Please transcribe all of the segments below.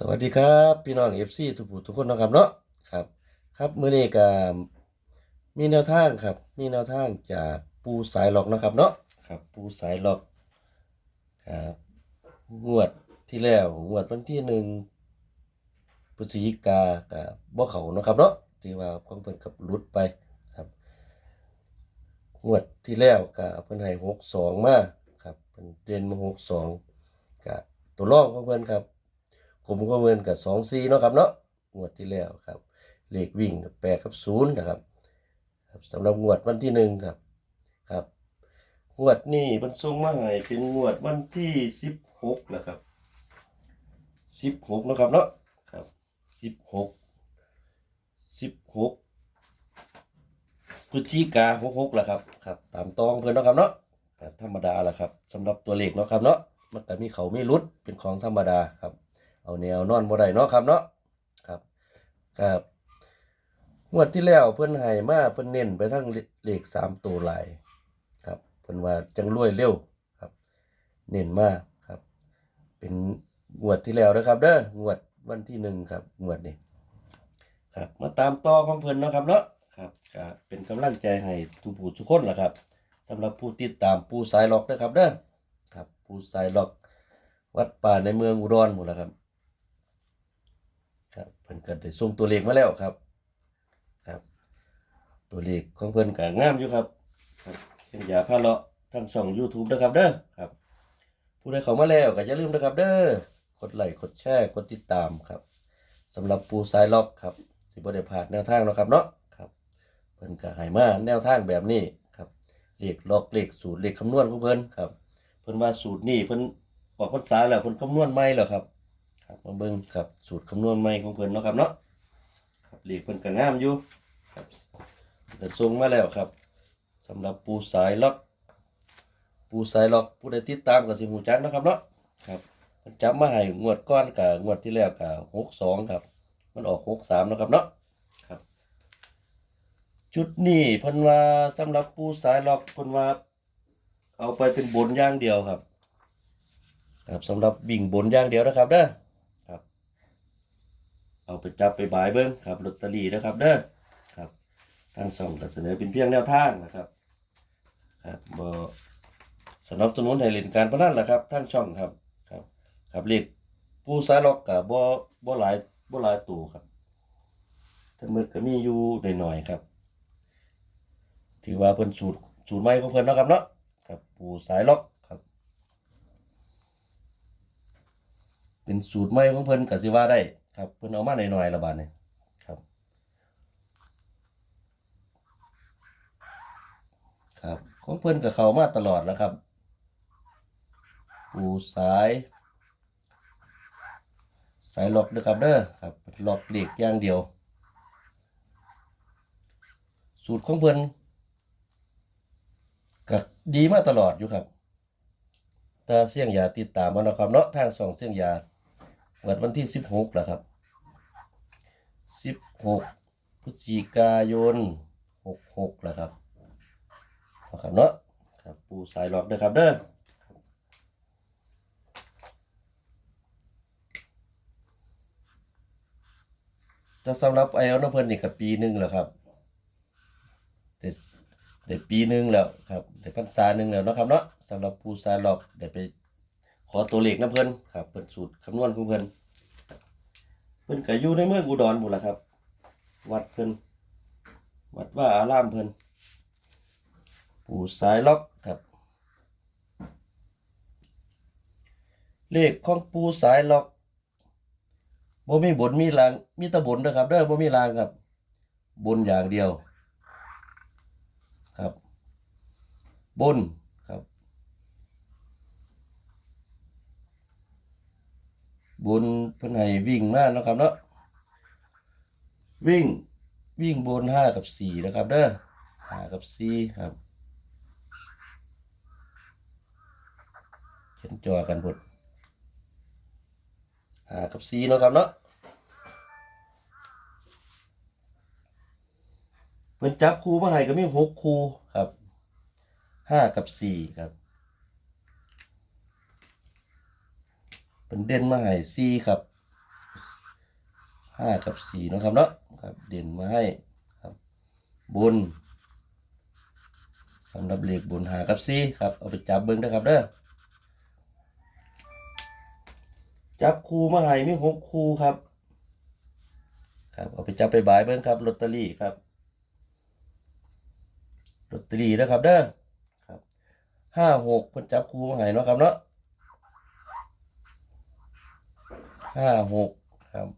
สวัสดีครับพี่น้อง FC ทุกผู้ทุกคนนะครับเนาะครับ ครับมื้อนี้ก็มีแนวทางครับ มีแนวทางจากปูสายหลอกนะครับเนาะครับ ปูสายหลอกครับงวดที่แล้วงวดวันที่หนึ่งพฤศจิกากับบ่เขานะครับเนาะที่ว่าของเพิ่นกับหลุดไปครับงวดที่แล้วก็เพิ่นให้62มาครับเพิ่นเด่นมา62ก็ตัวรองของเพิ่นครับ ผมก็เวินกับสองซีเนาะครับเนาะงวดที่แล้วครับ เลขวิ่งแปดกับศูนย์นะครับสำหรับงวดวันที่หนึ่งครับครับงวดนี้มันส่งมาให้เป็นงวดวันที่สิบหกแล้วครับสิบหกนาะครับเนาะครับสิบหกสิบหกพฤศจิกาหกหกแล้วครับครับ ตามตองเพื่อนเนาะครับเนาะธรรมดาแหละครับสำหรับตัวเลขเนาะครับเนาะมันก็มีเขาไม่รุดเป็นของธรรมดาครับ เอาแนวนอนบ่ได้เนาะครับเนาะครับครับงวดที่แล้วเพิ่นให้มาเพิ่นเน้นไปทั้งเลขสามตัวลายครับเพิ่นว่าจังรวยเร็วครับ เน้นมากครับ เป็นงวดที่แล้วนะครับ เด้องวดวันที่หนึ่งครับงวดนี้ครับมาตามต่อของเพิ่นเนาะครับเนาะครับก็เป็นกำลังใจให้ทุกผู้ทุกคนล่ะครับสำหรับผู้ติดตามปูสายล็อกนะครับเด้อครับปูสายล็อก วัดป่าในเมืองอุดรหมดแล้วครับ เพิ่นก็ได้ส่งตัวเลขมาแล้วครับ ครับ ตัวเลขของเพิ่นก็งามอยู่ครับครับเช่นอย่าพลาเลาะทั้งช่อง YouTube นะครับเด้อครับ ผู้ใดเข้ามาแล้วก็อย่าลืมนะครับ เด้อกดไลค์กดแชร์กดติดตามครับสำหรับปูสายล็อกครับสิบ่ได้พลาดแนวทางเนาะครับเนาะครับเพิ่นก็ให้มาแนวทางแบบนี้ครับเลขล็อกเลขสูตรเลขคำนวณของเพิ่นครับ เพิ่นว่าสูตรนี้เพิ่นออกพรรษาแล้วเพิ่นคำนวณใหม่แล้วครับ ครับมาเบิ่งครับสูตรคำนวณใหม่ของเพิ่นเนาะครับเนาะครับเลขเพิ่นก็งามอยู่ครับก็ส่งมาแล้วครับสำหรับปูสายล็อกปูสายล็อกผู้ใดติดตามก็สิฮู้จักเนาะครับเนาะครับเพิ่นจับมาให้งวดก่อนกับงวดที่แล้วก็62ครับ มันออก63เนาะครับเนาะครับ ชุดนี้เพิ่นว่าสำหรับปูสายล็อกเพิ่นว่า เอาไปเป็นบนย่างเดียวครับ ครับสำหรับวิ่งบนย่างเดียวนะครับเด้อ เอาไปจับไปบายเบิ้งครับลอตเตอรี่นะครับเด้อครับทางส่องก็เสนอเป็นเพียงแนวทางนะครับครับบสนับสนุนให้เล่นการพนันแหละครับทางช่องครับครับ ครับเลขผู้สายล็อกกับบ่บ่หลายบ่หลายตัวครับทั้งหมดก็มีอยู่หน่อยๆครับ ถือว่าเพิ่นสูตรสูตรใหม่ของเพิ่นนะครับเนาะครับผู้สายล็อกครับ เป็นสูตรใหม่ของเพิ่นก็สิว่าได้ ครับเพิ่นเอามาหน่อยๆละบาดนี้ครับครับของเพิ่นก็เข้ามาตลอดแล้วครับ ปูสาย สายล็อกเด้อครับเด้อครับล็อกเหล็กอย่างเดียว สูตรของเพิ่นก็ดีมาตลอดอยู่ครับถ้าเสี่ยงยาติดตามมานะครับเนาะทางสองเสี่ยงยา ปิดวันที่สิบหกแล้วครับสิบหกพฤศจิกายนหกหกแล้วครับนะครับเนาะครับปูสายหลอกเด้อครับเด้อแต่สำหรับไอออนน้ำเพลินนี่ก็ปีหนึ่งแล้วครับได้ได้ปีหนึ่งแล้วครับได้พรรษาหนึ่งแล้วนะครับเนาะสำหรับผู้สายหลอกได้ไป ขอตัวเลขน้ำเพลินครับเพิ่นสูตรคำนวณของเพิ่นเพิ่นก็อยู่ในเมืองอุดรหมดละครับ วัดเพิ่นวัดว่าอารามเพิ่นผู้สายล็อกครับ เลขของปูสายล็อกบ่มีบนมีลางมีตะบนนะครับเด้อบ่มีลางครับ บนอย่างเดียว ครับ บนครั บนเพิ่นให้วิ่งมาเนะครับเนาะวิ่งวิ่งบนห้ากับสี่นะครับเด้อห้ากับสี่ครับเขียนจอกันบดห้ากับสี่นะครับเนาะเพิ่นจับคู่มาให้ก็มีหกคู่ครับห้ากับสี่ครับ เป็นเด่นมาให้สี่ครับห้ากับสี่นะครับเนาะครับ เด่นมาให้ครับบนสำหรับเลขบนหากับสี่ครับเอาไปจับเบิ้งนะครับเด้อจับคู่มาให้มีหกคู่ครับ ครับเอาไปจับไปบายเบิ้งครับลอตเตอรี่ครับลอตเตอรี่นะครับเด้อครับห้าหกเพิ่นจับคู่มาให้เนาะครับเนาะ ห้าหกครับ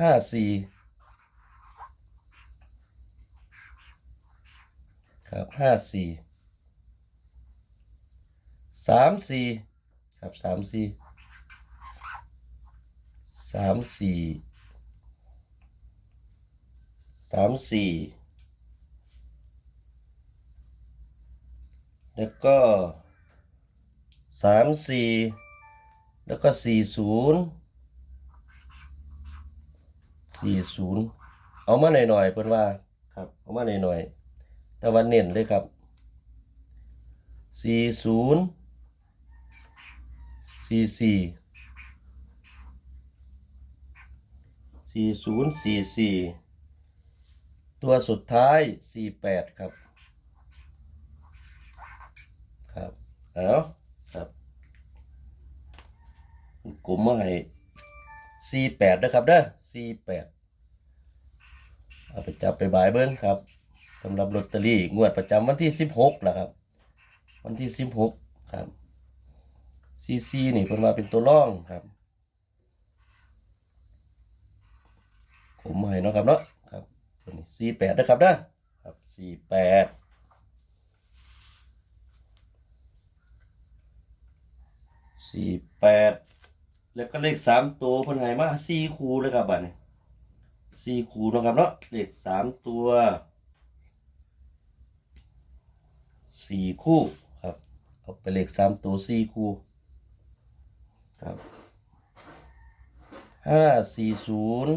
ห้าสี่ครับห้าสี่สามสี่ครับสามสี่สามสี่สามสี่แล้วก็สามสี่ แล้วก็สี่ศูนย์สี่ศูนย์เอามาหน่อยๆเพิ่นว่าครับเอามาหน่อยๆแต่วันเน้นเลยครับสี่ศูนย์สี่สี่สี่ศูนย์สี่สี่ตัวสุดท้ายสี่แปดครับ ครับ เอาครับ กลุ่มมาให้สี่แปดนะครับเด้อสี่แปดเอาไปจับไปบายเบิ้งครับสำหรับลอตเตอรี่งวดประจำวันที่สิบหกละครับ วันที่สิบหกครับซีซีนี่เพิ่นมาเป็นตัวร่องครับผมให้เนาะครับเนาะครับตัวนี้สี่แปดนะครับนะครับสี่แปดสี่แปด แล้วก็เลขสามตัวเพิ่นให้มาสี่คูเลยครับบัดนี้สี่คูเนาะครับเนาะเลขสามตัวสี่คู่ครับเอาไปเลขสามตัวสี่คู่ครับห้าสี่ศูนย์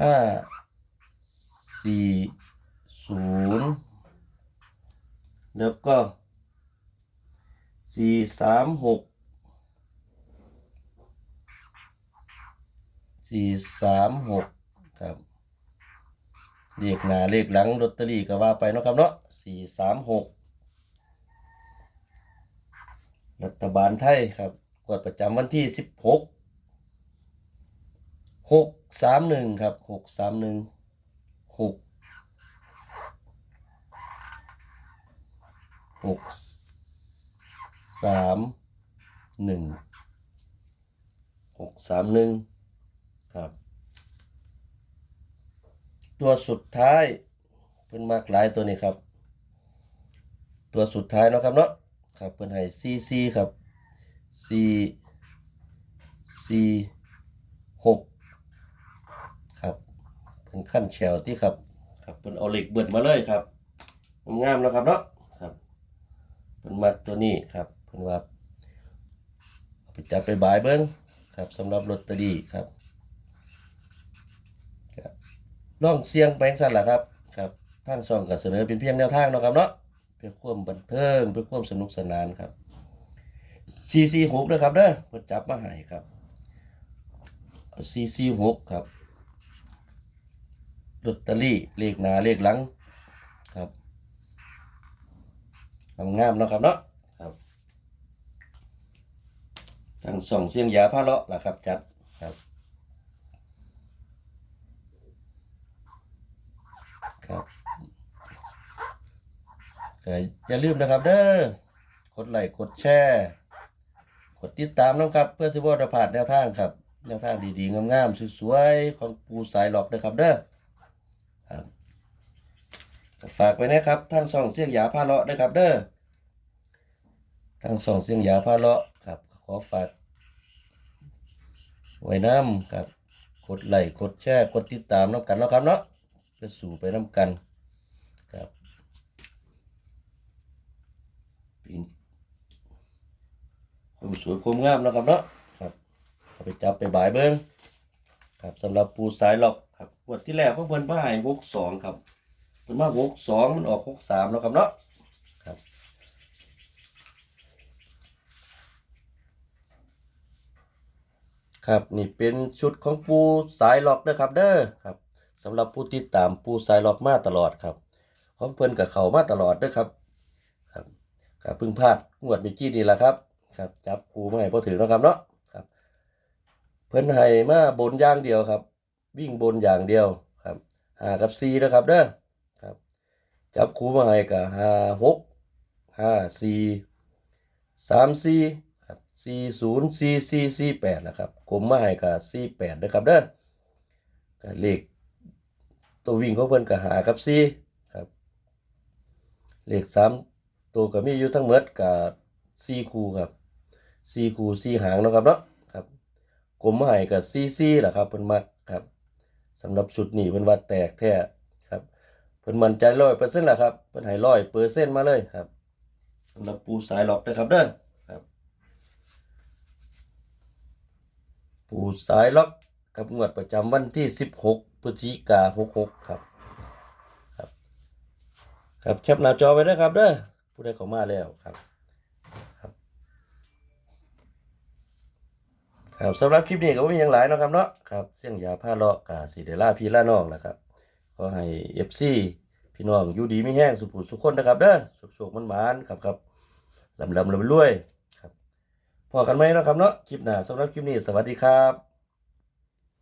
ห้าสี่ศูนย์แล้วก็ สี่สามหกสี่สามหกครับเลขหน้าเลขหลังลอตเตอรี่ก็ว่าไปเนาะครับเนาะสี่สามหกรัฐบาลไทยครับกวดประจำวันที่สิบหกหกสามหนึ่งครับหกสามหนึ่งหกหก สามหนึ่งหกสามหนึ่งครับ ตัวสุดท้ายเพิ่นมากหลายตัวนี้ครับ ตัวสุดท้ายเนาะครับเนาะครับเพิ่นให้ซีซีครับซีซีหกครับเป็นขั้นแชวที่ครับครับเป็นเอาเหล็กเบิดมาเลยครับงามๆแล้วครับเนาะครับเป็นมัดตัวนี้ครับ เป็นว่าไปจับไปบายเบิ้งครับสำหรับลอตเตอรี่ครับครับลองเสียงแปลงสั้นล่ะครับครับทางช่องก็เสนอเป็นเพียงแนวทางเนาะครับเนาะเพื่อความบันเทิงเพื่อความสนุกสนานครับ446นะครับเด้อเพิ่นจับมาให้ครับ446ครับลอตเตอรี่เลขหน้าเลขหลังครับงามๆเนาะครับเนาะครับ ทางส่องเสียงยาพาเลาะล่ะครับ จัดครับ ครับอย่าลืมนะครับเด้อกดไลค์กดแชร์กดติดตามนะครับ เพื่อสิบวดผ่านแนวทางครับแนวทางดีๆ งามๆสวยๆของปูสายหลอกนะครับเด้อครับฝากไว้นะครับทางส่องเสียงยาพาเลาะนะครับเด้อทางส่องเสียงยาพาเลาะ อฝากไว้น้ำครับกดไลค์กดแชร์กดติดตามน้ำกันนะครับเนาะเพื่อสู่ไปน้ำกันครับปีนความสวยคมงามนะครับเนาะครับเอาไปจับไปบ่ายเบิ้งครับสำหรับปูสายหลอกครับงวดที่แล้วของเพิ่นมาให้หกสองครับเพิ่นมาหกสองมันออกหกสามแล้วครับเนาะครับ ครับนี่เป็นชุดของปูสายหลอกเด้อครับเด้อครับสำหรับผู้ติดตามปูสายหลอกมาตลอดครับ ของเพิ่นกับเขามาตลอดเด้อครับครับครับพิ่งพลาดงวดเมื่อกี้นี่แหละครับครับจับครูมาให้พอถึงแล้วครับเนาะครับ เพิ่นให้มาบนอย่างเดียวครับ วิ่งบนอย่างเดียวครับหากับซีนะครับเด้อครับ จับคูมาให้กับห้าหกห้าสี่สามสี่ สี่ศูนย์สี่สี่สี่แปดนะครับกลมมาให้กับสี่แปดนะครับเด้อก็เลขตัววิ่งของเพิ่นกับหากับซีครับเลขสามตัวก็มีอยู่ทั้งหมดกับสี่คู่ครับสี่คู่สี่หางนะครับเนาะครับกลมมาให้กับสี่สี่แหละครับเพิ่นมักครับสำหรับชุดนี้เพิ่นว่าแตกแท้ครับเพิ่นมั่นใจร้อยเปอร์เซ็นต์แหละครับเพิ่นให้ร้อยเปอร์เซ็นต์มาเลยครับสำหรับปูสายหลอกนะครับเด้อ ครับปูสายล็อกกับงวดประจำวันที่ 16พฤศจิกา66ครับครับ ครับแคปหน้าจอไว้ด้วยครับเด้อผู้ใดเข้ามาแล้วครับครับครับสำหรับคลิปนี้ก็บ่มีหยังหลายนะครับเนาะครับเสียงยาผ้าเลาะกาสีเดล่าพี่ล่าน้องนะครับขอให้ FC พี่น้องอยู่ดีไม่แห้งสุขสุขคนนะครับเด้อสุขๆมันหมานครับครับลำลำลำรวย พอกันไหมเนาะครับเนาะคลิปหน้าสำหรับคลิปนี้สวัสดีครับ